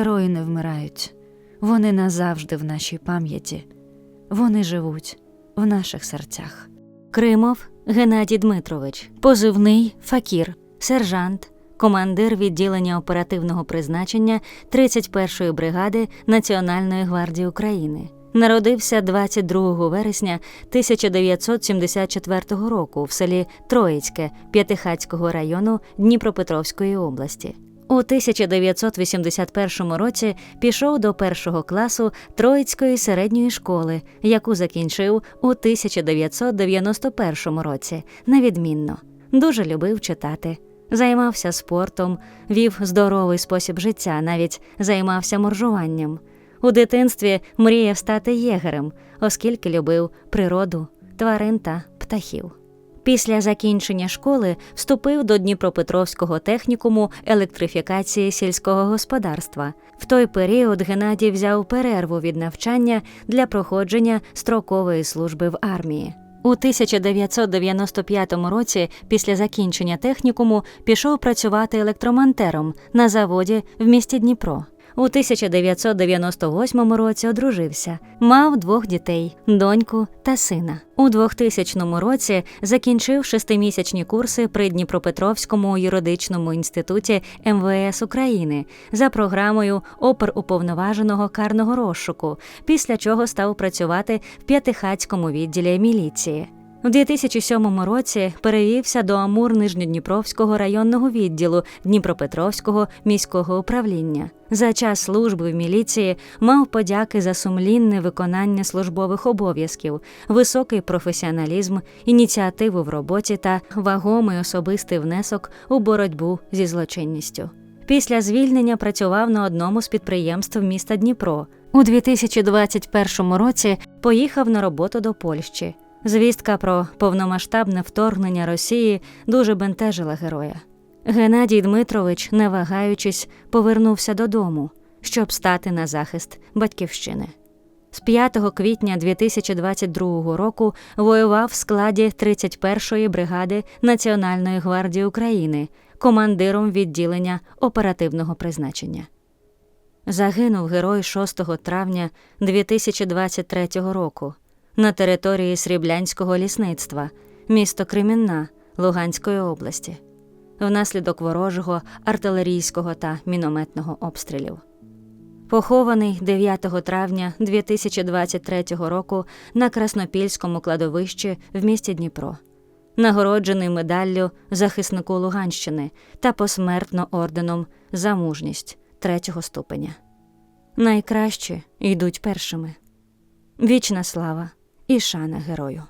Герої не вмирають. Вони назавжди в нашій пам'яті. Вони живуть в наших серцях. Кримов Геннадій Дмитрович, позивний Факір, сержант, командир відділення оперативного призначення 31-ї бригади Національної гвардії України. Народився 22 вересня 1974 року в селі Троїцьке П'ятихацького району Дніпропетровської області. У 1981 році пішов до першого класу Троїцької середньої школи, яку закінчив у 1991 році, невідмінно. Дуже любив читати. Займався спортом, вів здоровий спосіб життя, навіть займався моржуванням. У дитинстві мріяв стати єгерем, оскільки любив природу, тварин та птахів. Після закінчення школи вступив до Дніпропетровського технікуму електрифікації сільського господарства. В той період Геннадій взяв перерву від навчання для проходження строкової служби в армії. У 1995 році, після закінчення технікуму, пішов працювати електромонтером на заводі в місті Дніпро. У 1998 році одружився, мав двох дітей доньку та сина. У 2000 році закінчив шестимісячні курси при Дніпропетровському юридичному інституті МВС України за програмою оперуповноваженого карного розшуку, після чого став працювати в П'ятихацькому відділі міліції. У 2007 році перевівся до Амур Нижньодніпровського районного відділу Дніпропетровського міського управління. За час служби в міліції мав подяки за сумлінне виконання службових обов'язків, високий професіоналізм, ініціативу в роботі та вагомий особистий внесок у боротьбу зі злочинністю. Після звільнення працював на одному з підприємств міста Дніпро. У 2021 році поїхав на роботу до Польщі. Звістка про повномасштабне вторгнення Росії дуже бентежила героя. Геннадій Дмитрович, не вагаючись, повернувся додому, щоб стати на захист батьківщини. З 5 квітня 2022 року воював в складі 31-ї бригади Національної гвардії України, командиром відділення оперативного призначення. Загинув герой 6 травня 2023 року на території Сріблянського лісництва, місто Кремінна Луганської області, внаслідок ворожого артилерійського та мінометного обстрілів. Похований 9 травня 2023 року на Краснопільському кладовищі в місті Дніпро, нагороджений медаллю захиснику Луганщини та посмертно орденом за мужність третього ступеня. Найкращі йдуть першими. Вічна слава і шана герою.